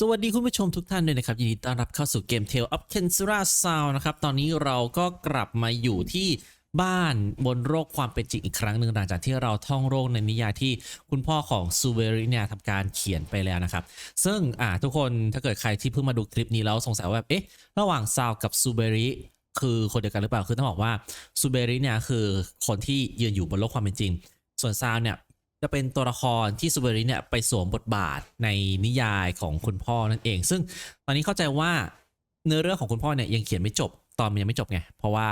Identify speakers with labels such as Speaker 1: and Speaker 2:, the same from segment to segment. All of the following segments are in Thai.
Speaker 1: สวัสดีคุณผู้ชมทุกท่านด้วยนะครับ ยินดีต้อนรับเข้าสู่เกม Tale of Kensura Sound นะครับ ตอนนี้เราก็กลับมาอยู่ที่บ้านบนโลกความเป็นจริงอีกครั้งหนึ่งหลังจากที่เราท่องโลกในนิยายที่คุณพ่อของซูเบริเนี่ยทำการเขียนไปแล้วนะครับ ซึ่งอ่าทุกคนถ้าเกิดใครที่เพิ่งมาดูคลิปนี้แล้วสงสัยว่าแบบเอ๊ะระหว่างซาวกับซูเบริคือคนเดียวกันหรือเปล่าคือต้องบอกว่าซูเบริเนี่ยคือคนที่ยืนอยู่บนโลกความเป็นจริง ส่วนซาวเนี่ย จะเป็นตัวละครที่ซูเบอริเนี่ยไปสวมบทบาทในนิยายของคุณพ่อนั่นเอง ซึ่งตอนนี้เข้าใจว่าเนื้อเรื่องของคุณพ่อเนี่ยยังเขียนไม่จบ ตอนมันยังไม่จบไง เพราะว่า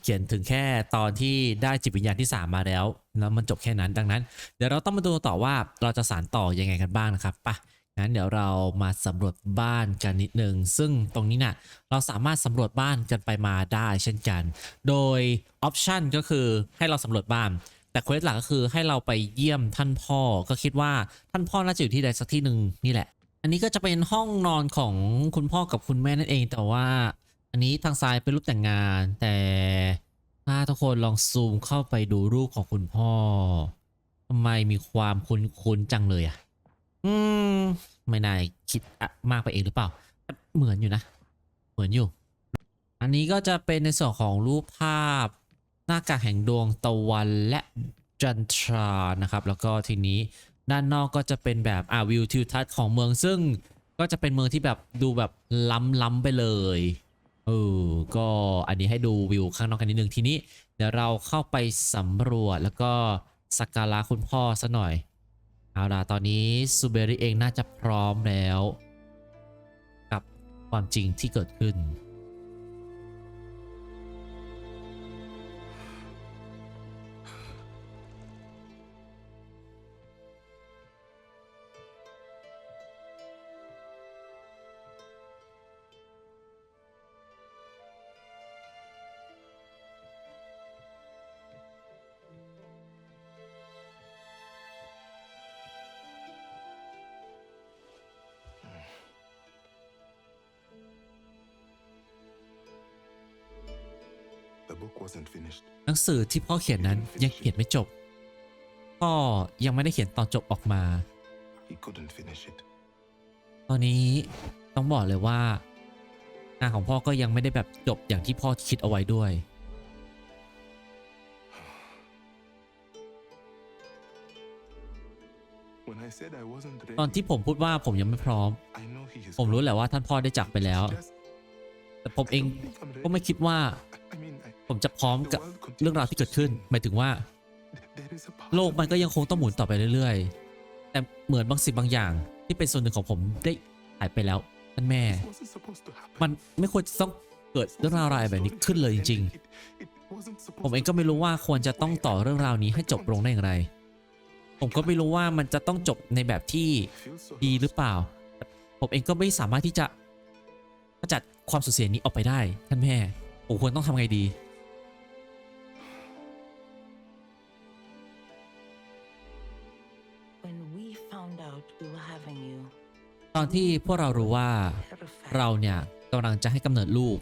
Speaker 1: เขียนถึงแค่ตอนที่ได้จิตวิญญาณที่ 3 มาแล้ว แล้วมันจบแค่นั้นดังนั้น เดี๋ยวเราต้องมาดูต่อว่าเราจะสานต่อยังไงกันบ้างนะครับปะงั้นเดี๋ยวเรามาสำรวจบ้านกันนิดนึง ซึ่งตรงนี้น่ะเราสามารถสำรวจบ้านกันไปมาได้เช่นกัน โดยออปชันก็คือให้เราสำรวจบ้าน แต่เควสหลักก็คือให้เราไปเยี่ยมท่านพ่อก็คิดว่าท่านพ่อน่าจะอยู่ที่ใดสักที่หนึ่งนี่แหละ อันนี้ก็จะเป็นห้องนอนของคุณพ่อกับคุณแม่นั่นเอง แต่ว่า อันนี้ทางซ้ายเป็นรูปแต่งงาน แต่ถ้าทุกคนลองซูมเข้าไปดูรูปของคุณพ่อทำไมมีความคุ้นๆจังเลยอะ อืม ไม่น่าคิดมากไปเองหรือเปล่า เหมือนอยู่นะ เหมือนอยู่ อันนี้ก็จะเป็นในส่วนของรูปภาพ หน้ากากแห่งดวงตะวันและจันทรานะครับ แล้วก็ทีนี้ด้านนอกก็จะเป็นแบบอ่าวิวทิวทัศน์ของเมืองซึ่งก็จะเป็นเมืองที่แบบดูแบบล้ำล้ำไปเลยเออก็อันนี้ให้ดูวิวข้างนอกกันนิดนึงทีนี้ เดี๋ยวเราเข้าไปสำรวจแล้วก็สักการะคุณพ่อซะหน่อยเอาล่ะตอนนี้ซูเบริเองน่าจะพร้อมแล้ว กับความจริงที่เกิดขึ้น งสือที่พ่อเขียนนั้นยังเขียนไม่จบ พ่อยังไม่ได้เขียนตอนจบออกมา
Speaker 2: He couldn't finish it.
Speaker 1: ตอนนี้ต้องบอกเลยว่างานของพ่อก็ยังไม่ได้แบบจบอย่างที่พ่อคิดเอาไว้ด้วย
Speaker 2: When I said I wasn't ready,
Speaker 1: ตอนที่ผมพูดว่าผมยังไม่พร้อม
Speaker 2: I know he is
Speaker 1: ผมรู้แหละว่าท่านพ่อได้จากไปแล้ว
Speaker 2: Just,
Speaker 1: แต่ผมเอง
Speaker 2: I don't think I'm ready.
Speaker 1: ก็ไม่คิดว่า
Speaker 2: I mean, I,
Speaker 1: ผมจะพร้อมกับเรื่องราวที่เกิดขึ้น หมายถึงว่า
Speaker 2: there is a part
Speaker 1: โลก
Speaker 2: of
Speaker 1: มันก็ยังคงต้องหมุนต่อไปเรื่อยๆ แต่เหมือนบางสิ่งบางอย่าง ที่เป็นส่วนหนึ่งของผมได้หายไปแล้วท่านแม่
Speaker 2: This wasn't supposed to happen.
Speaker 1: มันไม่ควรจะต้องเกิดเรื่องราวอะไรแบบนี้ขึ้นเลยจริงๆ
Speaker 2: It, it wasn't
Speaker 1: ผม
Speaker 2: supposed
Speaker 1: เอง
Speaker 2: to
Speaker 1: ก็ไม่รู้ว่าควรจะต้องต่อเรื่องราวนี้ให้จบลงได้อย่างไร ผมก็ไม่รู้ว่ามันจะต้องจบในแบบที่
Speaker 2: feel so
Speaker 1: ดีหรือเปล่า ผมเองก็ไม่สามารถที่จะ ขจัดความสูญเสียนี้ออกไปได้ท่านแม่ ผมควรต้องทำไงดี
Speaker 3: When we found out we were having you,
Speaker 1: ตอนที่พวกเรารู้ว่า
Speaker 3: terrified.
Speaker 1: เราเนี่ยกำลังจะให้กำเนิดลูก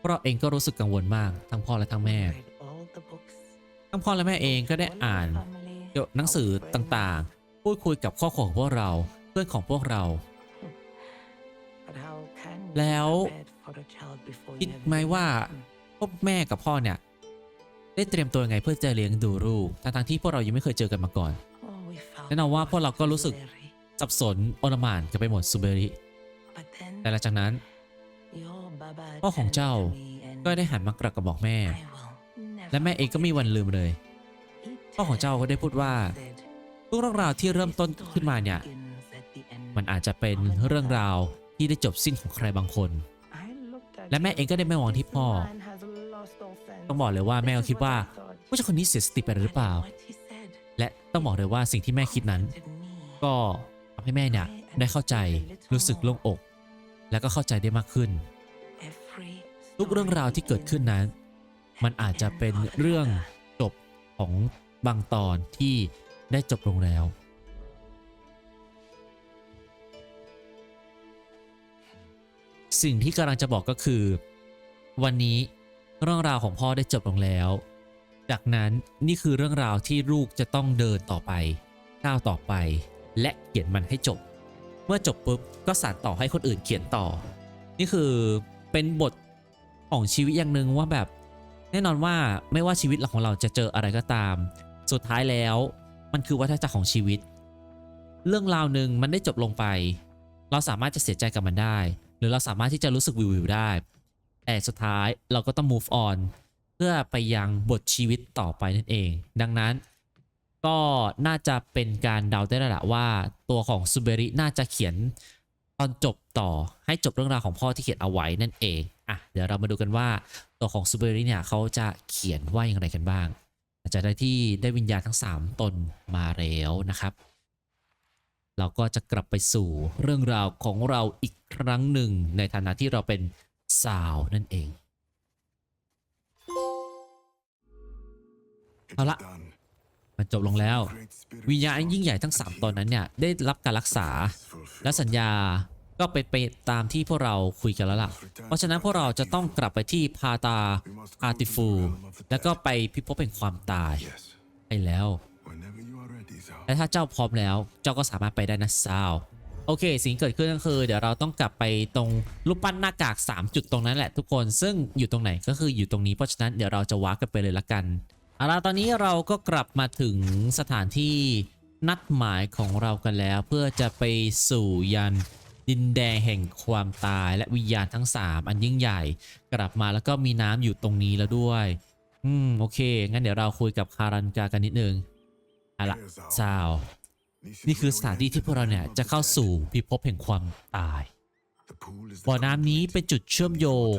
Speaker 1: พวกเราเองก็รู้สึกกังวลมากทั้งพ่อและทั้งแม่
Speaker 3: We read all the books.
Speaker 1: ทั้งพ่อและแม่เองก็ได้
Speaker 3: All
Speaker 1: อ่าน
Speaker 3: our family,
Speaker 1: เกี่ยวกับหนังสือ
Speaker 3: our friends.
Speaker 1: ต่างๆ พูดคุยกับครอบครัวของพวกเราเพื่อนของพวกเรา แล้ว
Speaker 3: prepare for a child before
Speaker 1: คิด
Speaker 3: you have
Speaker 1: ไหม
Speaker 3: even
Speaker 1: ว่า
Speaker 3: born?
Speaker 1: พวกแม่กับพ่อเนี่ย ได้เตรียมตัวยังไงเพื่อจะเลี้ยงดูลูกทั้งๆที่พวกเรายังไม่เคยเจอกันมาก่อน
Speaker 3: Oh, we felt
Speaker 1: แน่นอนว่าพวกเราก็รู้สึก
Speaker 3: very.
Speaker 1: สับสนโอลหมานกันไปหมดซูเบริ
Speaker 3: But then
Speaker 1: แต่หลังจากนั้น
Speaker 3: your Baba
Speaker 1: พ่อของ
Speaker 3: turned
Speaker 1: เจ้า
Speaker 3: to me and
Speaker 1: ก็ได้หันมากระกับบอกแม่
Speaker 3: I will never
Speaker 1: และแม่เองก็ไม่มีวันลืมเลย
Speaker 3: He
Speaker 1: พ่อของเจ้าก็ได้พูดว่า
Speaker 3: said,
Speaker 1: ทุกเรื่องราวที่เริ่มต้นขึ้นมาเนี่ย
Speaker 3: begins at the end.
Speaker 1: มันอาจจะเป็นเรื่องราว ที่ได้จบสิ้นของใครบางคน
Speaker 3: I looked at
Speaker 1: และแม่เองก็ได้ไม่มองที่พ่อ
Speaker 3: This man has lost all sense.
Speaker 1: ต้องบอกเลยว่าแม่ก็คิดว่า
Speaker 3: This is what I thought.
Speaker 1: ผู้ชายคนนี้เสียสติไปหรือเปล่า
Speaker 3: I know what he said.
Speaker 1: และต้องบอกเลยว่าสิ่งที่แม่คิดนั้น
Speaker 3: Comforted me.
Speaker 1: ก็ทำให้แม่เนี่ยได้เข้าใจรู้สึกโล่งอก และก็เข้าใจได้มากขึ้น
Speaker 3: Every
Speaker 1: ทุกเรื่องราวที่เกิดขึ้นนั้น มันอาจจะเป็นเรื่องจบของบางตอนที่ได้จบลงแล้ว สิ่งที่กำลังจะบอกก็คือ วันนี้เรื่องราวของพ่อได้จบลงแล้ว จากนั้นนี่คือเรื่องราวที่ลูกจะต้องเดินต่อไปก้าวต่อไป และเขียนมันให้จบ เมื่อจบปุ๊บก็สานต่อให้คนอื่นเขียนต่อ นี่คือเป็นบทของชีวิตอย่างหนึ่งว่าแบบ แน่นอนว่าไม่ว่าชีวิตของเราจะเจออะไรก็ตาม สุดท้ายแล้วมันคือวัฏจักรของชีวิต เรื่องราวหนึ่งมันได้จบลงไป เราสามารถจะเสียใจกับมันได้ รือเราสามารถที่จะรู้สึกวิววิวได้ แต่สุดท้ายเราก็ต้อง move on เพื่อไปยังบทชีวิตต่อไปนั่นเอง ดังนั้นก็น่าจะเป็นการเดาได้แล้วละว่าตัวของซูเบริน่าจะเขียนตอนจบต่อให้จบเรื่องราวของพ่อที่เขียนเอาไว้นั่นเองอะเดี๋ยวเรามาดูกันว่าตัวของซูเบริเนี่ยเขาจะเขียนว่าอย่างไรกันบ้าง อาจจะได้ที่ได้วิญญาณทั้ง 3 ตนมาแล้วนะครับ เราก็จะกลับไปสู่เรื่องราวของเราอีกครั้งหนึ่ง ในฐานะที่เราเป็นสาวนั่นเองเอาละมันจบลงแล้ว วิญญาณยิ่งใหญ่ทั้ง 3ตนนั้นเนี่ยได้รับการรักษา และสัญญาก็ไปไปตามที่พวกเราคุยกันแล้วล่ะ เพราะฉะนั้นพวกเราจะต้องกลับไปที่พาตา
Speaker 2: We must
Speaker 1: พาติฟู แล้วก็ไปพิภพเป็นความตาย
Speaker 2: Yes.
Speaker 1: ไปแล้ว และถ้าเจ้าพร้อมแล้วเจ้าก็สามารถไปได้นะซาวโอเค สิ่งเกิดขึ้นก็คือ เดี๋ยวเราต้องกลับไปตรงรูปปั้นหน้ากาก 3 จุดตรงนั้นแหละทุกคนซึ่งอยู่ตรงไหนก็คืออยู่ตรงนี้เพราะฉะนั้นเดี๋ยวเราจะวาร์ปกันไปเลยละกันเอาล่ะตอนนี้เราก็กลับมาถึงสถานที่นัดหมายของเรากันแล้ว เพื่อจะไปสู่ยันดินแดงแห่งความตายและวิญญาณทั้ง 3 อันยิ่งใหญ่ กลับมาแล้วก็มีน้ำอยู่ตรงนี้แล้วด้วย อืมโอเค งั้นเดี๋ยวเราคุยกับคารันกากันนิดนึง อาล่ะซาว
Speaker 2: This is
Speaker 1: นี่คือ
Speaker 2: where
Speaker 1: ส
Speaker 2: we
Speaker 1: ถานที่
Speaker 2: enter
Speaker 1: ที่พวก
Speaker 2: the
Speaker 1: เราเนี่ย
Speaker 2: realm of
Speaker 1: จะ
Speaker 2: the
Speaker 1: เข้า
Speaker 2: dead.
Speaker 1: สู่พิภพแห่งความตาย
Speaker 2: The pool is the
Speaker 1: บ่อน้ำนี้
Speaker 2: conduit.
Speaker 1: เป็นจุดเชื่อมโยง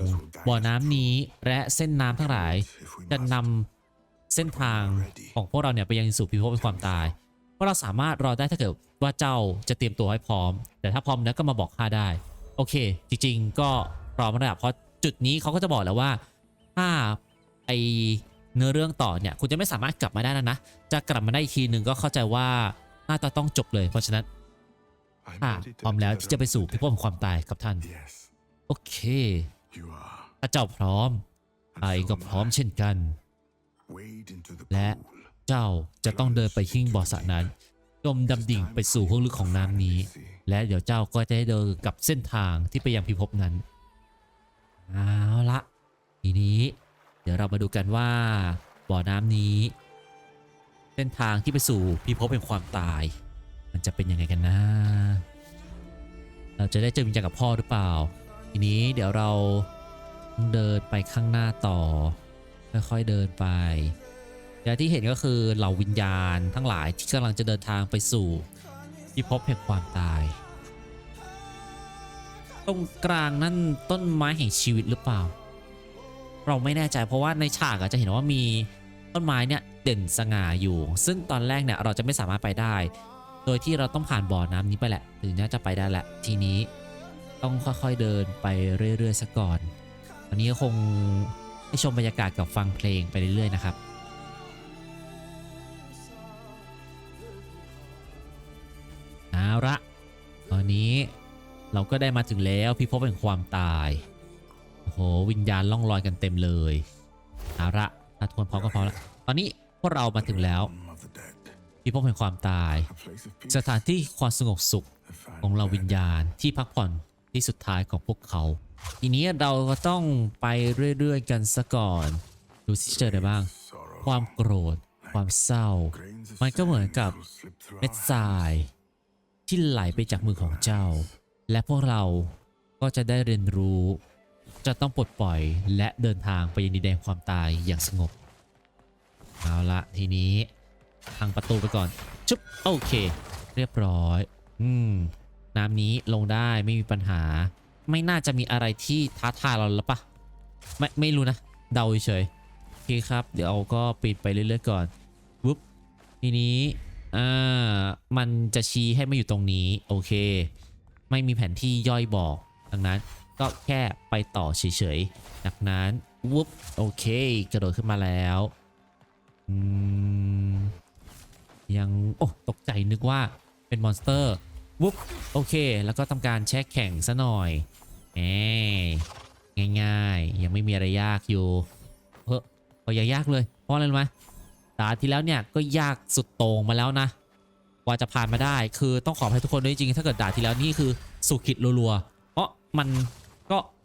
Speaker 1: บ่อน้ำนี้และเส้นน้ำทั้งหลาย
Speaker 2: If we
Speaker 1: จะ
Speaker 2: must.
Speaker 1: นำเส้นทางของพวกเราเนี่ยไปยังสู่พิภพแห่งความตายพวกเราสามารถรอได้ถ้าเกิดว่าเจ้าจะเตรียมตัวให้พร้อม แต่ถ้าพร้อมแล้วก็มาบอกข้าได้ โอเค จริง ๆ ก็พร้อมแล้วล่ะเพราะจุดนี้เขาก็จะบอกแล้วว่าถ้าไอ เนื้อเรื่องต่อเนี่ยคุณจะไม่สามารถกลับมาได้แล้วนะ จะกลับมาได้อีกทีหนึ่งก็เข้าใจว่าน่าจะต้องจบเลย เพราะฉะนั้น
Speaker 2: I'm
Speaker 1: ข้า
Speaker 2: ready to
Speaker 1: พร้อมแล้ว
Speaker 2: enter
Speaker 1: ที่จะไป
Speaker 2: the
Speaker 1: สู่
Speaker 2: realm
Speaker 1: พิ
Speaker 2: of
Speaker 1: ภพแห่งความตายครับท่าน
Speaker 2: the dead. Yes,
Speaker 1: โอเค
Speaker 2: you are.
Speaker 1: ถ้าเจ้าพร้อม
Speaker 2: And
Speaker 1: ไอ
Speaker 2: so
Speaker 1: ก็
Speaker 2: am
Speaker 1: พร้อม
Speaker 2: I.
Speaker 1: เช่นกัน
Speaker 2: Wade into the
Speaker 1: และ
Speaker 2: pool.
Speaker 1: เจ้าจะต้องเดินไปหิ้งบ่อสระนั้นจมดำดิ่งไปสู่ห้วงลึกของน้ำนี้ และเดี๋ยวเจ้าก็จะได้เดินกับเส้นทางที่ไปยังพิภพนั้น เอาละทีนี้ เดี๋ยวเรามาดูกันว่าบ่อน้ำนี้ เส้นทางที่ไปสู่พิภพเป็นความตาย มันจะเป็นยังไงกันนะ เราจะได้เจอวิญญาณกับพ่อหรือเปล่า ทีนี้เดี๋ยวเราเดินไปข้างหน้าต่อ ค่อยๆเดินไปและที่เห็นก็คือเหล่าวิญญาณทั้งหลายที่กำลังจะเดินทางไปสู่พิภพแห่งความตาย ตรงกลางนั่นต้นไม้แห่งชีวิตหรือเปล่า เราไม่แน่ใจเพราะว่าในฉากอาจจะเห็นว่ามีต้นไม้เนี่ยเด่นสง่าอยู่ ซึ่งตอนแรกเนี่ยเราจะไม่สามารถไปได้ โดยที่เราต้องผ่านบ่อน้ำนี้ไปแหละถึงน่าจะไปได้แหละทีนี้ต้องค่อยๆเดินไปเรื่อยๆซะก่อนวันนี้ก็คงให้ชมบรรยากาศกับฟังเพลงไปเรื่อยๆนะครับเอาละตอนนี้เราก็ได้มาถึงแล้วพิภพแห่งความตาย โอ้โหวิญญาณล่องลอยกันเต็มเลยเอาละถ้าทุกคนพร้อมก็พร้อมแล้วตอนนี้พวกเรามาถึงแล้ว
Speaker 2: Realm of the dead.
Speaker 1: พิภพแห่งความตาย สถานที่ความสงบสุขของเราวิญญาณที่พักผ่อนที่สุดท้ายของพวกเขา ทีนี้เราก็ต้องไปเรื่อยๆกันซะก่อน ดูสิเจออะไรบ้าง ความโกรธ ความเศร้า มันก็เหมือนกับเม็ดทราย ที่ไหลไปจากมือของเจ้า และพวกเราก็จะได้เรียนรู้ จะต้องปลดปล่อยและเดินทางไปยังดินแดนความตายอย่างสงบ เอาละทีนี้ทางประตูไปก่อน ชุบโอเค เรียบร้อย อืม น้ำนี้ลงได้ไม่มีปัญหา ไม่น่าจะมีอะไรที่ท้าทายเราแล้วปะไม่ไม่รู้นะ เดาเฉยโอเคครับ เดี๋ยวเอาก็ปิดไปเรื่อยๆก่อนวุ๊บทีนี้อ่ามันจะชี้ให้มาอยู่ตรงนี้ โอเค ไม่มีแผนที่ย่อยบอกดังนั้น ก็แค่ไปต่อเฉยๆจากนั้นวุ๊บโอเค กระโดดขึ้นมาแล้วยัง โอ้ตกใจนึกว่าเป็นมอนสเตอร์วุ๊บโอเค แล้วก็ทำการแช่แข่งซะหน่อยแหมง่ายๆ ยังไม่มีอะไรยากอยู่เฮ้ยพออย่ายากเลย เพราะอะไรรู้ไหมตาที่แล้วเนี่ยก็ยากสุดโต่งมาแล้วนะกว่าจะผ่านมาได้คือต้องขออภัยทุกคนด้วยจริงๆถ้าเกิดด่าทีแล้วนี่คือสุขิดรัวๆเพราะมัน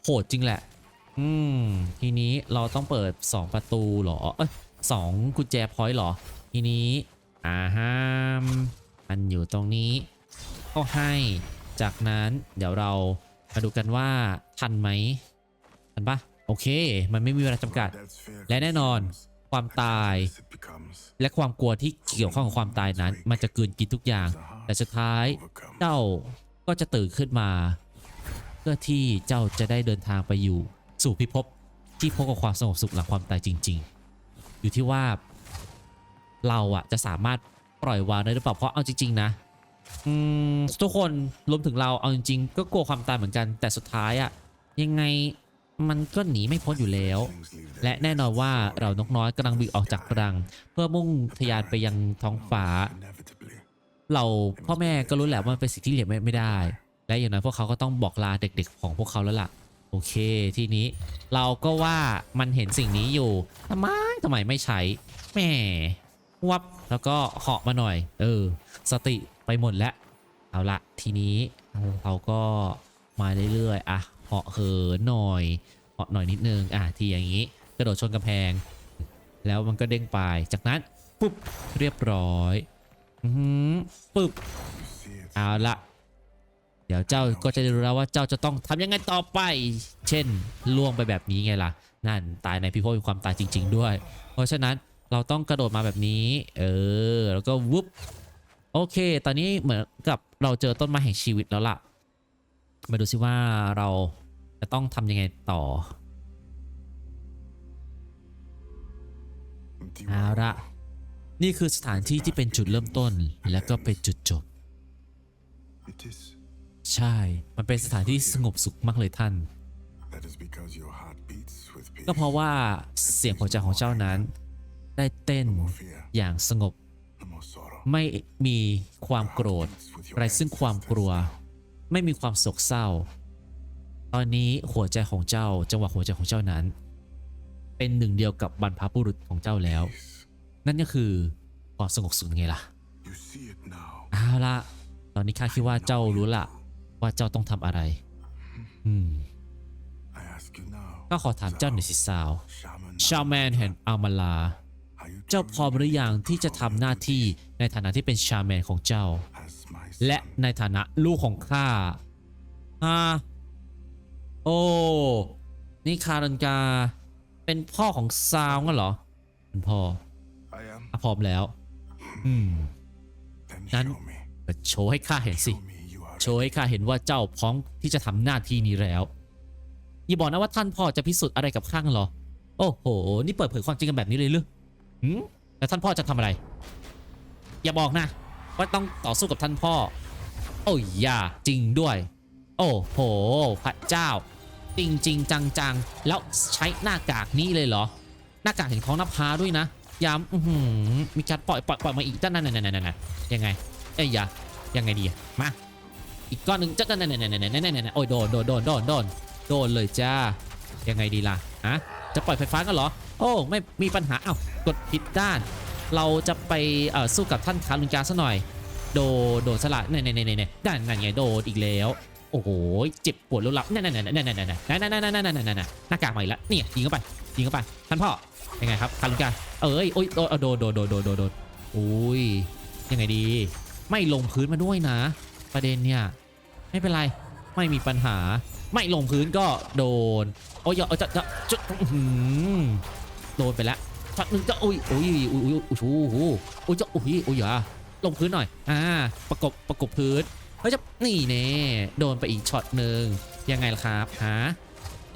Speaker 1: โหดจริงแหละ อืม ทีนี้เราต้องเปิด 2 ประตูเหรอ เอ้ยสองกุญแจพอยต์เหรอ ทีนี้อ่าฮามมันอยู่ตรงนี้ก็ให้ จากนั้นเดี๋ยวเรามาดูกันว่าทันไหมทันปะโอเค มันไม่มีเวลาจำกัด และแน่นอน ความตาย และความกลัวที่เกี่ยวข้องกับความตายนั้น มันจะกืนกินทุกอย่าง แต่สุดท้ายเจ้าก็จะตื่นขึ้นมา เพื่อที่เจ้าจะได้เดินทางไปอยู่ สู่พิภพที่พบกับความสงบสุขหลังความตายจริง ๆ อยู่ที่ว่า เราอะจะสามารถปล่อยวางได้หรือเปล่าเพราะเอาจริง ๆ นะทุกคนรวมถึงเราเอาจริง ๆ ก็กลัวความตายเหมือนกัน แต่สุดท้ายอะยังไงมันก็หนีไม่พ้นอยู่แล้ว และแน่นอนว่าเรานกน้อยกำลังบินออกจากรัง เพื่อมุ่งทะยานไปยังท้องฟ้า เราพ่อแม่ก็รู้แหละว่ามันเป็นสิ่งที่เหลียบไม่ได้ และอย่างนั้นพวกเขาก็ต้องบอกลาเด็กๆ ของพวกเขาแล้วล่ะ โอเค ทีนี้เราก็ว่ามันเห็นสิ่งนี้อยู่ทำไมทำไมไม่ใช้แหมวับแล้วก็เหาะมาหน่อย เออ สติไปหมดแล้ว เอาละทีนี้เราก็มาเรื่อยๆ อะเหาะเหินหน่อยเหาะหน่อยนิดนึง อะทีอย่างนี้ กระโดดชนกำแพง แล้วมันก็เด้งไป จากนั้นปุ๊บเรียบร้อย อือปุ๊บ เอาละ เดี๋ยวเจ้าก็จะได้รู้แล้วว่าเจ้าจะต้องทำยังไงต่อไป เช่นล่วงไปแบบนี้ไงล่ะ นั่นตายในพิภพมีความตายจริง ๆ ด้วย เพราะฉะนั้นเราต้องกระโดดมาแบบนี้ เออ แล้วก็วุบโอเค ตอนนี้เหมือนกับเราเจอต้นไม้แห่งชีวิตแล้วล่ะ มาดูซิว่าเราจะต้องทำยังไงต่อเอาละนี่คือสถานที่ที่เป็นจุดเริ่มต้นและก็เป็นจุดจบ
Speaker 2: It is.
Speaker 1: ใช่ มันเป็นสถานที่สงบสุขมากเลยท่าน
Speaker 2: That is because your heart beats with peace.
Speaker 1: ก็เพราะว่าเสียงหัวใจของเจ้านั้น ได้เต้น
Speaker 2: No more fear.
Speaker 1: อย่างสงบ
Speaker 2: No more sorrow.
Speaker 1: ไม่มีความโกรธไรซึ่งความกลัว ไม่มีความโศกเศร้า ตอนนี้หัวใจของเจ้า จังหวะหัวใจของเจ้านั้น เป็นหนึ่งเดียวกับบรรพบุรุษของเจ้าแล้ว
Speaker 2: Peace.
Speaker 1: นั่นก็คือความสงบสุขไงล่ะ
Speaker 2: You see it now.
Speaker 1: เอาละตอนนี้ข้าคิดว่าเจ้ารู้ละ ว่าเจ้าต้องทำอะไร อืม
Speaker 2: I ask you now.
Speaker 1: ก็ขอถามเจ้าหน่อยสิสาว
Speaker 2: Shaman.
Speaker 1: ชาวแมนแห่งอามาลา
Speaker 2: Are you
Speaker 1: เจ้าพร้อมหรือยังที่จะทำหน้าที่ในฐานะที่เป็นชาแมนของเจ้า
Speaker 2: as my
Speaker 1: และ
Speaker 2: son?
Speaker 1: ในฐานะลูกของข้าฮ่าโอ้นี่คารันกา เป็นพ่อของซาวงั้นเหรอเป็นพ่อ
Speaker 2: I am.
Speaker 1: อะพร้อมแล้ว อืม
Speaker 2: Then
Speaker 1: Nan-
Speaker 2: show me.
Speaker 1: ก็โชว์ให้ข้าเห็นสิ โชว์ให้ข้าเห็นว่าเจ้าพร้อมที่จะทำหน้าที่นี้แล้วอย่าบอกนะว่าท่านพ่อจะพิสูจน์อะไรกับข้างเหรอ โอ้โห นี่เปิดเผยความจริงกันแบบนี้เลยหรือหืมแล้วท่านพ่อจะทำอะไร อย่าบอกนะ ว่าต้องต่อสู้กับท่านพ่อ โอ้ยอย่าจริงด้วย โอ้โห พระเจ้า จริงจริงจังจังๆแล้วใช้หน้ากากนี้เลยเหรอ หน้ากากเห็นของนภาด้วยนะย้ำอือหือมีการปล่อยปล่อยปล่อยมาอีกด้านนั่นนั่นนั่นนั่นยังไง เอ้ยอย่ายังไงดีอะมา อีกก้อนหนึ่งจะนั่นนั่นนั่นนั่นนั่นนั่นโอ้ยโดนโดนโดนโดนโดนโดนเลยจ้ายังไงดีล่ะฮะจะปล่อยไฟฟ้ากันเหรอ โอ้ไม่มีปัญหาเอ้ากดผิดด้าน เราจะไปเอ่อสู้กับท่านคารุนกาซะหน่อย โดโดนสละเนี่ยเนี่ยเนี่ยเนี่ยด้านนั่นไงโดนอีกแล้วโอ้โหเจ็บปวดรุนแรงนั่นนั่นนั่นนั่นนั่นนั่นนั่นนั่นนั่นนั่นนั่นนั่นหน้ากากใหม่ละเนี่ยยิงเข้าไปยิงเข้าไปท่านพ่อยังไงครับคารุนกาเอ้ยโอ้ยโดนโดนโดนโดนโดนโดนโดนโอ้ยยังไงดี ไม่ลงพื้นมาด้วยนะ ประเด็นเนี่ย ไม่เป็นไรไม่มีปัญหาไม่ลงพื้นก็โดน โอ้ยเอาจะจะจะโดนไปแล้วช็อตหนึ่งจะอุ้ยอุ้ยอุ้ยอุ้ยอุ้ยโอ้โหอุ้ยจะอุ้ยอุ้ยอย่าลงพื้นหน่อย อ่า ประกบประกบพื้นเฮ้ยจะนี่เน่โดนไปอีกช็อตหนึ่งยังไงล่ะครับฮะ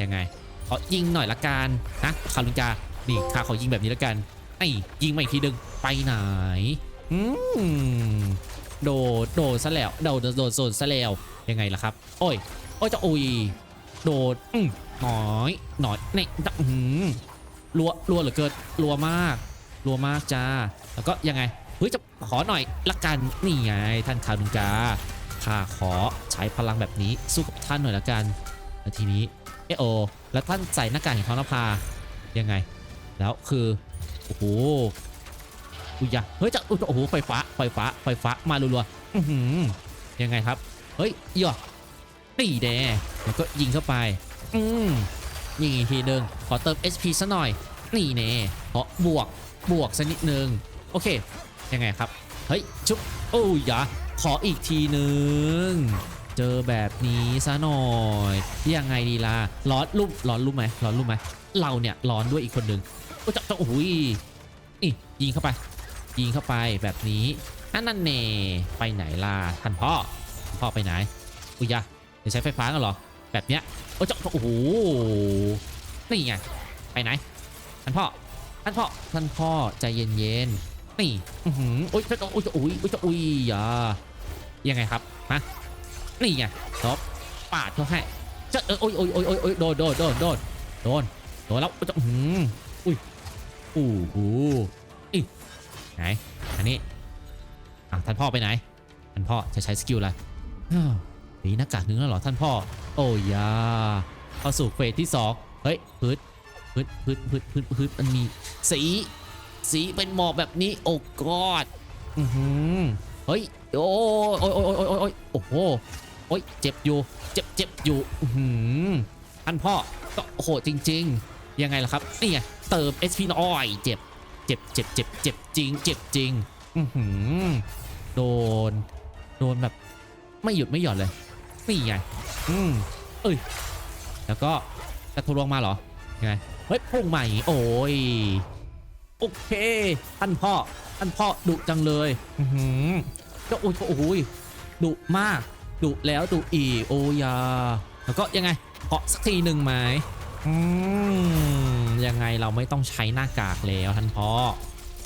Speaker 1: ยังไงขอยิงหน่อยละกันนะคารุนกานี่ข้าขอยิงแบบนี้ละกันไอ้ยิงมาอีกทีหนึ่งไปไหนอืม โดดโดดซะแล้วโดดโดดโดดซะแล้วยังไงล่ะครับ โอ้ยโอ้ยจะอุ้ยโดดอืมหน่อยหน่อยเนี่ยจะอืมรัวรัวเหลือเกินรัวมากรัวมากจ้าแล้วก็ยังไงเฮ้ยจะขอหน่อยละกันนี่ไงท่านคารุนกาข้าขอใช้พลังแบบนี้สู้กับท่านหน่อยละกันแล้วทีนี้เอโอ แล้วท่านใส่หน้ากากแห่งท้องนภายังไง แล้วคือโอ้โห อุยะเฮ้ยจะโอ้โหไฟฟ้าไฟฟ้าไฟฟ้ามารัวๆอือหือยังไงครับ เฮ้ยย่อตีแดแล้วก็ยิงเข้าไป อืมยิงอีกทีหนึ่งขอเติม HP ซะหน่อย นี่แน่ขอบวกบวกสักนิดหนึ่งโอเค ยังไงครับ เฮ้ย ชุบ โอ้ยอยาขออีกทีหนึ่งเจอแบบนี้ซะหน่อย ยังไงดีล่ะ ร้อนรุ่มร้อนรุ่มไหมร้อนรุ่มไหม เราเนี่ยร้อนด้วยอีกคนหนึ่งโอ้ยจะโอ้ยนี่ยิงเข้าไป ยิงเข้าไปแบบนี้อันนั่นเน่ไปไหนล่ะท่านพ่อท่านพ่อไปไหนอุ้ยยะจะใช้ไฟฟ้ากันเหรอ แบบเนี้ยโอ้ยจะโอ้โหนี่ไงไปไหนท่านพ่อท่านพ่อท่านพ่อใจเย็นๆนี่อือหือโอ้ยเจะโอ้ยเจะอุ้ยโอ้ยจะอุ้ยอย่ายังไงครับฮะนี่ไงจบปาดเขาให้จะเออโอ้ยโอ้ยโอ้ยโอ้ยโดนโดนโดนโดนโดนโดนแล้วจะหืมอุ้ยโอ้โหอี ไหน อันนี้ อะท่านพ่อไปไหน ท่านพ่อจะใช้สกิลอะไรอ้าวหนีหน้ากากนึงแล้วเหรอท่านพ่อ โอ้ยอยาเข้าสู่เฟสที่สองเฮ้ยพืดพืดพืดพืดพืดพืดมันมีสี สีเป็นหมอกแบบนี้ โอ้กอดอือหือเฮ้ย โอ้ยโอ้ยโอ้ยโอ้ยโอ้ยโอ้โหโอ้ยเจ็บอยู่ เจ็บเจ็บอยู่อือหือท่านพ่อก็โหดจริง ๆ ยังไงล่ะครับนี่ไงเติม SP หน่อยเจ็บ เจ็บเจ็บเจ็บเจ็บจริงเจ็บจริงอือหือโดน โดนแบบไม่หยุดไม่หย่อนเลยนี่ไงอืมเอ้ยแล้วก็จะทะลวงมาเหรอยังไงเฮ้ยพุ่งมาอย่างงี้โอ้ยโอเคท่านพ่อท่านพ่อดุจังเลยอือหือก็โอ้ยโอ้ยดุมากดุแล้วดุอีกโอ้ยาแล้วก็ยังไงเคาะสักทีหนึ่งไหม อืมยังไงเราไม่ต้องใช้หน้ากากแล้วท่านพ่อ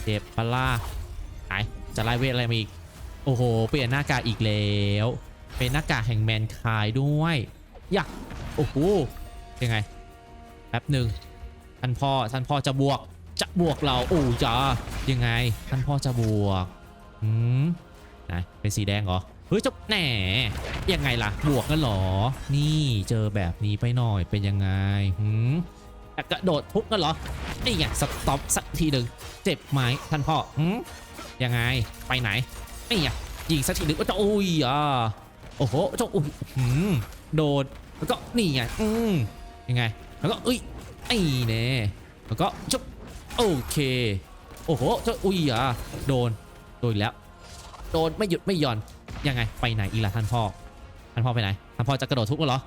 Speaker 1: เจ็บปะล่าไหนจะไล่เวทอะไรมาอีก โอ้โห เปลี่ยนหน้ากากอีกแล้ว เป็นหน้ากากแห่งแมนคายด้วยยะโอ้โหยังไงแป๊บหนึ่งท่านพ่อท่านพ่อจะบวก จะบวกเราโอ้จ้ายังไงท่านพ่อจะบวกอืมไหนเป็นสีแดงเหรอ เฮ้ยจบแหน่ยังไงล่ะ บวกกันหรอ นี่เจอแบบนี้ไปหน่อยเป็นยังไงหืมกระโดดทุบกันเหรอ นี่ไงสต็อปสักทีหนึ่งเจ็บไหมท่านพ่อหืมยังไงไปไหนนี่ไงยิงสักทีหนึ่งโอ้เจ้าอ้ยอะโอ้โหเจ้าอุ้ยหืมโดนแล้วก็นี่ไงอืมยังไง แล้วก็เอ้ยไอ้เน่แล้วก็จุบโอเคโอ้โหเจ้าอุ้ยอะโดนโดนแล้วโดนไม่หยุดไม่หย่อน ยังไงไปไหนอีกล่ะท่านพ่อ ท่านพ่อไปไหน ท่านพ่อจะกระโดดทุบกันเหรอ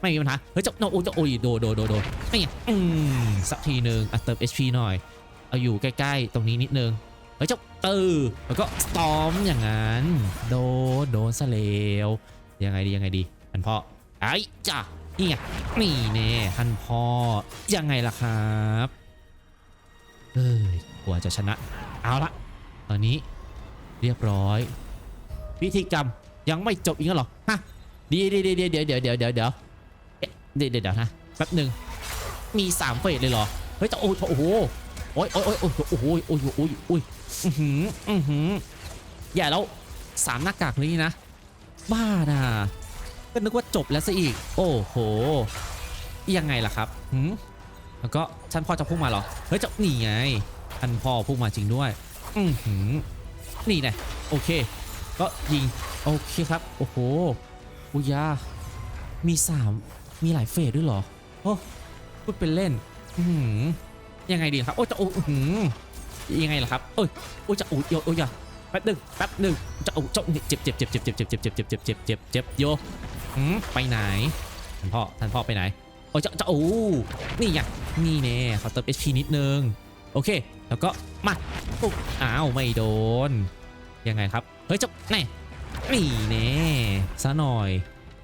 Speaker 1: ไม่มีปัญหา เฮ้ยเจ้าโอ้ยเจ้าโอ้ยโดนโดนโดนโดนนี่ไงอืมสักทีหนึ่งอะเติม HP หน่อย เอาอยู่ใกล้ๆ ตรงนี้นิดนึง เฮ้ยเจ้าเตอแล้วก็สตอมอย่างนั้น โดนโดนซะแล้วยังไงดียังไงดี ท่านพ่อ ไอ้จ้ะนี่ไงนี่แน่ท่านพ่อ ยังไงล่ะครับเอ้ยกว่าจะชนะ เอาละตอนนี้เรียบร้อย พิธีกรรมยังไม่จบอีกเหรอฮะเดียวเดียวเดียวเดี๋ยวเดี๋ยวเดี๋ยวเดี๋ยวเดี๋ยวเดี๋ยวเดี๋ยวเดี๋ยวนะแป๊บหนึ่งมีสามเฟสเลยเหรอเฮ้ยแต่โอ้โหโอ้โหโอ้ยโอ้ยโอ้ยโอ้ยโอ้ยโอ้ยโอ้ยอือหืออือหืออย่าแล้วสามหน้ากากนี้นะ บ้านะก็นึกว่าจบแล้วซะอีก โอ้โหยังไงล่ะครับหืมแล้วก็ท่านพ่อจะพุ่งมาเหรอเฮ้ยเจะนี่ไงท่านพ่อพุ่งมาจริงด้วย อือหือนี่ไงโอเค ก็ยิงโอเคครับ โอ้โหอุยา มีสามมีหลายเฟสด้วยเหรอ โอ้พูดเป็นเล่น อืยังไงดีครับ โอ้จะโอ้อื้อหือยังไงล่ะครับเอ้ยโอ้จะโอ้ยโอ้ยโอ้ยอย่าแป๊บหนึ่งแป๊บหนึ่งจะโอ้เจ้าเจ็บเจ็บเจ็บเจ็บเจ็บเจ็บเจ็บเจ็บเจ็บเจ็บเจ็บเจ็บเจ็บโยหืมไปไหนท่านพ่อท่านพ่อไปไหนโอ้จะจะโอ้นี่ไงนี่แน่เขาเติม HP นิดนึง โอเค แล้วก็มาอ้าวไม่โดน ยังไงครับ เฮ้ยเจะแน่นี่แน่ซะหน่อย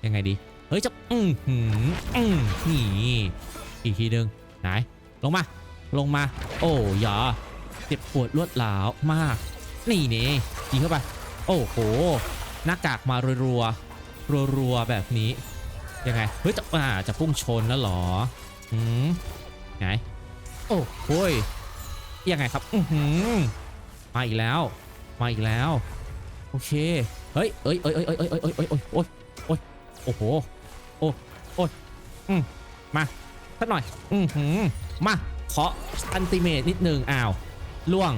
Speaker 1: ยังไงดี เฮ้ยเจะอืมหืมอืมนี่อีกทีหนึ่งไหน ลงมา ลงมา โอ้ยาเจ็บปวดรวดหลาวมาก นี่เน่ยิงเข้าไป โอ้โห หน้ากากมารัวๆรัวแบบนี้ ยังไง เฮ้ยจะอ่าจะพุ่งชนแล้วหรอหืมไง โอ้โหยยังไงครับ อือหือมาอีกแล้ว มาอีกแล้ว โอเค เฮ้ยเอ้ยเอ้ยเอ้ยเอ้ยเอ้ยเอ้ยเอ้ยโอ้ยโอ้ยโอ้โห โอ้โอ้ยอืมมาสักหน่อย อืมหืมมาเคาะอันติเมตนิดนึงอ้าว ล่วง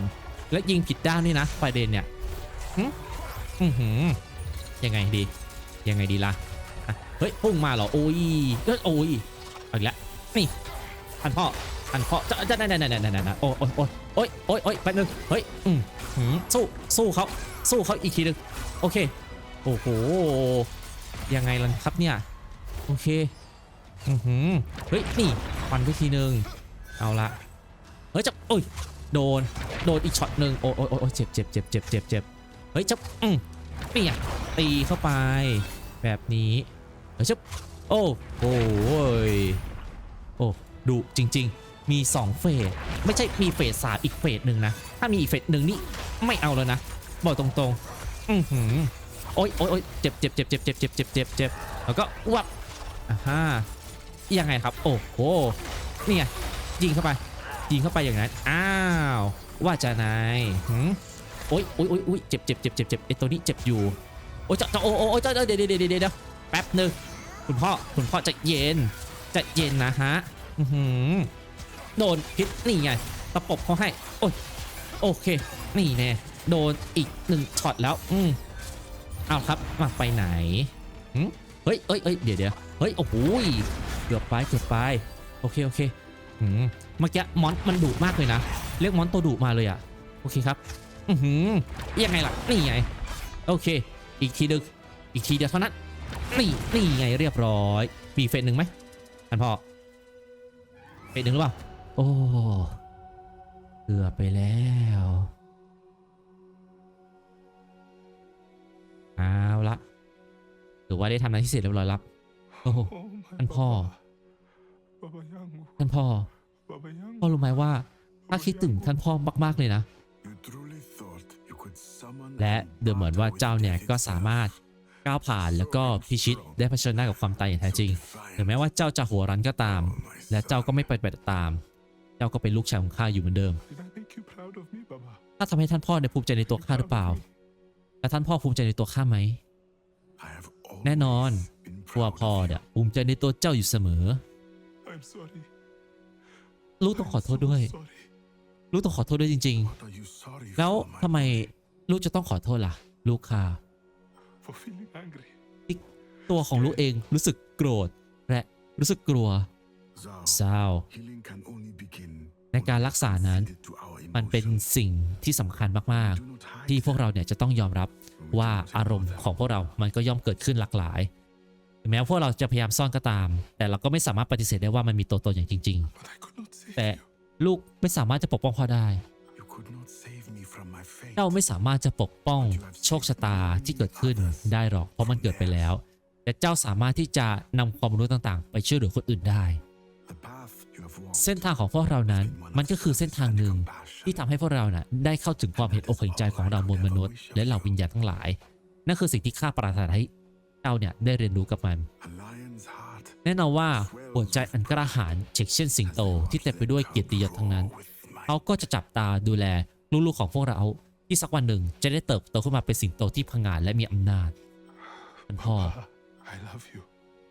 Speaker 1: และยิงผิดด้านนี่นะประเดนเนี่ยอืมอืมหืมยังไงดี ยังไงดีล่ะเฮ้ย พุ่งมาเหรอ โอ้ยก็โอ้ยอีกแล้วนี่อันพ่ออันพ่อจะจะนั่นนั่นนั่นนั่นโอ้โอ้ยโอ้ยโอ้ยโอ้ยแป๊บนึงเฮ้ยอืมสู้สู้เขา สู้เขาอีกทีนึงโอเค โอ้โห ยังไงล่ะครับเนี่ย โอเค อือหือ เฮ้ย นี่ฟันไปทีหนึง เอาละ เฮ้ยจะโอ้ย โดน โดนอีกช็อตหนึ่งโอ้ยโอ้ยโอ้ยเจ็บเจ็บเจ็บเจ็บเจ็บเจ็บเฮ้ยจะอืมเปียตีเข้าไป แบบนี้ เฮ้ยจะโอ้โหยโอ้ดุจริง ๆ มี 2 เฟส ไม่ใช่มีเฟสสามอีกเฟสหนึ่งนะ ถ้ามีอีกเฟสหนึ่งนี่ไม่เอาแล้วนะ บอกตรงๆอือหือโอ๊ยโอ๊ยโอ๊ยเจ็บเจ็บเจ็บเจ็บเจ็บเจ็บเจ็บเจ็บเจ็บแล้วก็วับอ่าฮะยังไงครับโอ้โหนี่ไงยิงเข้าไป ยิงเข้าไปอย่างนั้นอ้าวว่าจะนายหืมโอ๊ยโอ๊ยโอ๊ยโอ๊ยเจ็บเจ็บเจ็บเจ็บเจ็บไอตัวนี้เจ็บอยู่โอ๊ยจะจะโอ้โอ้โอ้ยจะเดี๋ยวเดี๋ยวเดี๋ยวเดี๋ยวเดี๋ยวแป๊บหนึ่งคุณพ่อคุณพ่อใจะเย็นใจะเย็นนะฮะอือหือโดนพิษนี่ไงตะปบเขาให้โอ้ยโอเคนี่แน่ โดนอีกหนึ่งช็อตแล้วอืมเอาครับมาไปไหนเฮ้ยเอ้ยเอ้ยเดี๋ยวเดี๋ยวเฮ้ยโอ้โหยเกือบไปเกือบไปโอเคโอเคหืมเมื่อกี้มอนมันดุมากเลยนะเรียกมอนตัวดุมาเลยอะโอเคครับอือหือยังไงล่ะนี่ไงโอเค อีกทีดึงอีกทีเดียวเท่านั้นนี่นี่ไงเรียบร้อยมีเฟสหนึ่งไหมท่านพ่อเฟสหนึ่งหรือเปล่าโอ้เกือบไปแล้ว เอาละถือว่าได้ทำหน้าที่เสร็จเรียบร้อยแล้วโอ้โห
Speaker 2: Oh, my
Speaker 1: Anh Paul.
Speaker 2: Baba. Baba yangu.
Speaker 1: ท่านพ่อ
Speaker 2: Baba yangu.
Speaker 1: พ่อรู้ไหมว่าถ้าคิดถึงท่านพ่อมากๆเลยนะ
Speaker 2: You truly thought you could summon
Speaker 1: และ
Speaker 2: and
Speaker 1: เดูเหมือนว่า
Speaker 2: battle
Speaker 1: เจ้า
Speaker 2: with
Speaker 1: เนี่ยก็
Speaker 2: David's
Speaker 1: สามารถ
Speaker 2: self.
Speaker 1: ก้าวผ่านแล้วก็พิชิตได้เผชิญหน้ากับความตายอย่างแท้จริง ถึงแม้ว่าเจ้าจะหัวรั้นก็ตาม
Speaker 2: Oh, my
Speaker 1: และเจ้า
Speaker 2: son.
Speaker 1: ก็ไม่ไปฏิบัติตาม เจ้าก็เป็นลูกชายของข้าอยู่เหมือนเดิม
Speaker 2: Did I make you proud of me, Baba?
Speaker 1: ถ้าทำให้ท่านพ่อเนี่ยภูมิใจในตัวข้าหรือเปล่า และท่านพ่อภูมิใจในตัวข้าไหม
Speaker 2: I have
Speaker 1: แน่นอน
Speaker 2: always been
Speaker 1: เพราะว่า
Speaker 2: proud
Speaker 1: พ่อ
Speaker 2: of
Speaker 1: เนี่ย
Speaker 2: you.
Speaker 1: ภูมิใจในตัวเจ้าอยู่เสมอ
Speaker 2: I'm sorry.
Speaker 1: ลูกต้อง
Speaker 2: I'm
Speaker 1: ขอโทษ
Speaker 2: so
Speaker 1: ด้วย
Speaker 2: sorry.
Speaker 1: ลูกต้องขอโทษด้วยจริง
Speaker 2: What are you sorry
Speaker 1: ๆแล้ว
Speaker 2: for, my
Speaker 1: ทำไม
Speaker 2: boy?
Speaker 1: ลูกจะต้องขอโทษล่ะ ลูกข้า
Speaker 2: For feeling angry.
Speaker 1: ตัวของลูกเองรู้สึกโกรธและรู้สึกกลัว
Speaker 2: Zao,
Speaker 1: เศร้า ในการรักษานั้น มันเป็นสิ่งที่สำคัญมาก ๆ ที่พวกเราเนี่ยจะต้องยอมรับว่าอารมณ์ของพวกเรา มันก็ย่อมเกิดขึ้นหลากหลาย แม้ว่าพวกเราจะพยายามซ่อนก็ตาม แต่เราก็ไม่สามารถปฏิเสธได้ว่ามันมีตัวตนอย่างจริง ๆ แต่ลูกไม่สามารถจะปกป้องพ่อได้เจ้าไม่สามารถจะปกป้องโชคชะตาที่เกิดขึ้นได้หรอก เพราะมันเกิดไปแล้ว แต่เจ้าสามารถที่จะนำความรู้ต่าง ๆ ไปช่วยเหลือคนอื่นได้ เส้นทางของพวกเรานั้นมันก็คือเส้นทางหนึ่งที่ทำให้พวกเราน่ะได้เข้าถึงความเห็นอกเห็นใจของเรามวลมนุษย์ และเหล่าวิญญาณทั้งหลาย นั่นคือสิ่งที่ข้าปรารถนาให้เจ้าเนี่ยได้เรียนรู้กับมัน
Speaker 2: A lion's heart
Speaker 1: แน่นอนว่าหัวใจอันกระหายเช่นเช่นสิงโตที่เต็มไปด้วยเกียรติยศทั้งนั้น
Speaker 2: with my
Speaker 1: เขาก็จะจับตาดูแลลูกๆของพวกเราที่สักวันหนึ่งจะได้เติบโตขึ้นมาเป็นสิงโตที่พังงาดและมีอำนาจท่านพ่อ
Speaker 2: I love you.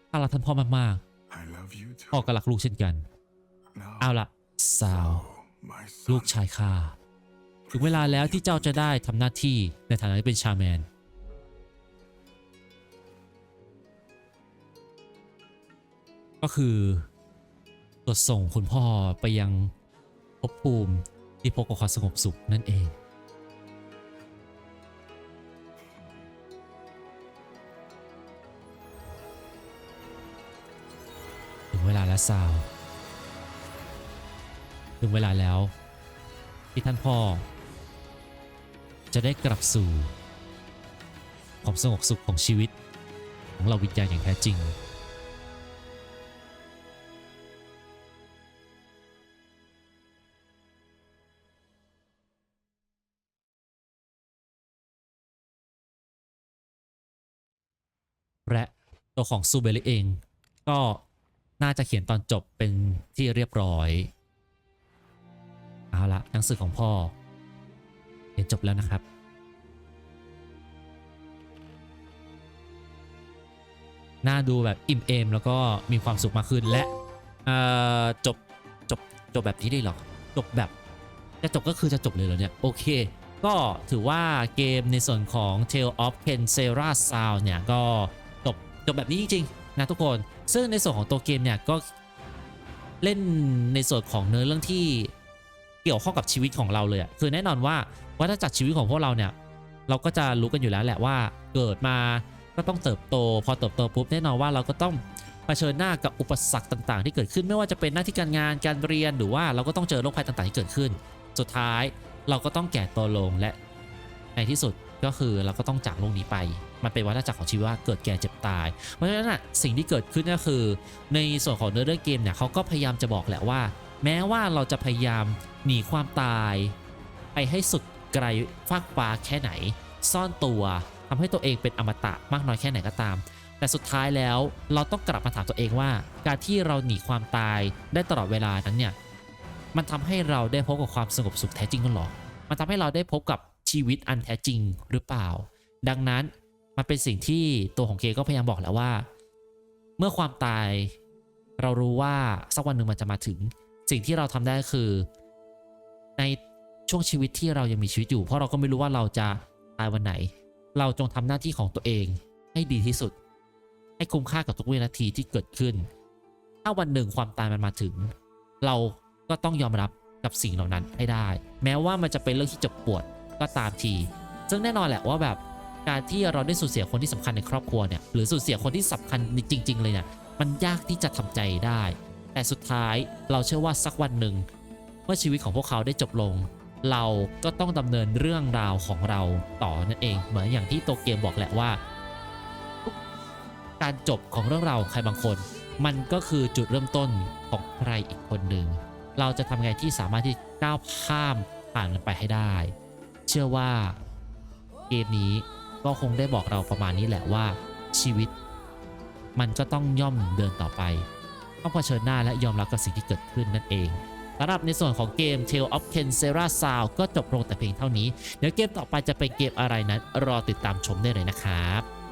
Speaker 1: ข้ารักท่านพ่อมาก
Speaker 2: I love you too.
Speaker 1: ๆพ่อก็รักลูกเช่นกัน
Speaker 2: Now,
Speaker 1: เอาละสาว
Speaker 2: my
Speaker 1: ลูก
Speaker 2: son,
Speaker 1: ชายข้าถึงเวลาแล้วที่เจ้าจะได้ทำหน้าที่ในฐานะที่เป็นชาแมน ก็คือตรวจส่งคุณพ่อไปยังภพภูมิที่พบกับความสงบสุขนั่นเอง ถึงเวลาแล้วสาว ถึงเวลาแล้ว ที่ท่านพ่อ จะได้กลับสู่ความสงบสุขของชีวิต ของเราวิญญาณอย่างแท้จริงและตัวของซูเบลิเอง ก็น่าจะเขียนตอนจบเป็นที่เรียบร้อย เอาละหนังสือของพ่อเรียนจบแล้วนะครับน่าดูแบบอิ่มเอมแล้วก็มีความสุขมากขึ้นและจบจบจบแบบนี้ได้หรอ จบแบบจะจบก็คือจะจบเลยเหรอเนี่ย โอเค ก็ถือว่าเกมในส่วนของ Tale of Kensera Sound เนี่ย ก็จบจบแบบนี้จริงๆ นะทุกคน ซึ่งในส่วนของตัวเกมเนี่ย ก็เล่นในส่วนของเนื้อเรื่องที่ เกี่ยวข้องกับชีวิตของเราเลยอะคือแน่นอนว่าวัฏจักรชีวิตของพวกเราเนี่ยเราก็จะรู้กันอยู่แล้วแหละว่าเกิดมาก็ต้องเติบโต พอเติบโตปุ๊บแน่นอนว่าเราก็ต้องเผชิญหน้ากับอุปสรรคต่าง ๆ ที่เกิดขึ้นไม่ว่าจะเป็นหน้าที่การงานการเรียนหรือว่าเราก็ต้องเจอโรคภัยต่างๆที่เกิดขึ้น สุดท้ายเราก็ต้องแก่ตัวลงและในที่สุดก็คือเราก็ต้องจากโลกนี้ไป มันเป็นวัฏจักรของชีวิตว่าเกิดแก่เจ็บตาย เพราะฉะนั้นสิ่งที่เกิดขึ้นก็คือ ในส่วนของเนื้อเรื่องเกมเนี่ยเขาก็พยายามจะบอกแหละว่า แม้ว่าเราจะพยายามหนีความตาย ไปให้สุดไกลฟากฟ้าแค่ไหน ซ่อนตัวทำให้ตัวเองเป็นอมตะมากน้อยแค่ไหนก็ตาม แต่สุดท้ายแล้วเราต้องกลับมาถามตัวเองว่า การที่เราหนีความตายได้ตลอดเวลานั้นเนี่ยมันทำให้เราได้พบกับความสงบสุขแท้จริงหรอ มันทำให้เราได้พบกับชีวิตอันแท้จริงหรือเปล่า ดังนั้นมันเป็นสิ่งที่ตัวของเกก็พยายามบอกแล้วว่า เมื่อความตาย เรารู้ว่าสักวันหนึ่งมันจะมาถึง สิ่งที่เราทำได้คือ ในช่วงชีวิตที่เรายังมีชีวิตอยู่ เพราะเราก็ไม่รู้ว่าเราจะตายวันไหน เราจงทำหน้าที่ของตัวเองให้ดีที่สุด ให้คุ้มค่ากับทุกวินาทีที่เกิดขึ้น ถ้าวันหนึ่งความตายมันมาถึง เราก็ต้องยอมรับกับสิ่งเหล่านั้นให้ได้ แม้ว่ามันจะเป็นเรื่องที่เจ็บปวดก็ตามที ซึ่งแน่นอนแหละว่าแบบการที่เราได้สูญเสียคนที่สำคัญในครอบครัวเนี่ยหรือสูญเสียคนที่สำคัญจริง ๆ เลยเนี่ยมันยากที่จะทำใจได้ แต่สุดท้ายเราเชื่อว่าสักวันหนึ่ง เมื่อชีวิตของพวกเขาได้จบลง เราก็ต้องดำเนินเรื่องราวของเราต่อนั่นเอง เหมือนอย่างที่โตัวเกมบอกแหละว่ากการจบของเรื่องราวของใครบางคน มันก็คือจุดเริ่มต้นของใครอีกคนหนึ่งเราจะทำไงที่สามารถที่ก้าวข้ามผ่านมันไปให้ได้ เชื่อว่าเกมนี้ก็คงได้บอกเราประมาณนี้แหละว่าชีวิต มันก็ต้องย่อมเดินต่อไป ต้องเผชิญหน้าและยอมรับกับสิ่งที่เกิดขึ้นนั่นเองสำหรับในส่วนของเกม Tale of Kensera Sound ก็จบลงแต่เพียงเท่านี้ เดี๋ยวเกมต่อไปจะเป็นเกมอะไรนั้นรอติดตามชมได้เลยนะครับ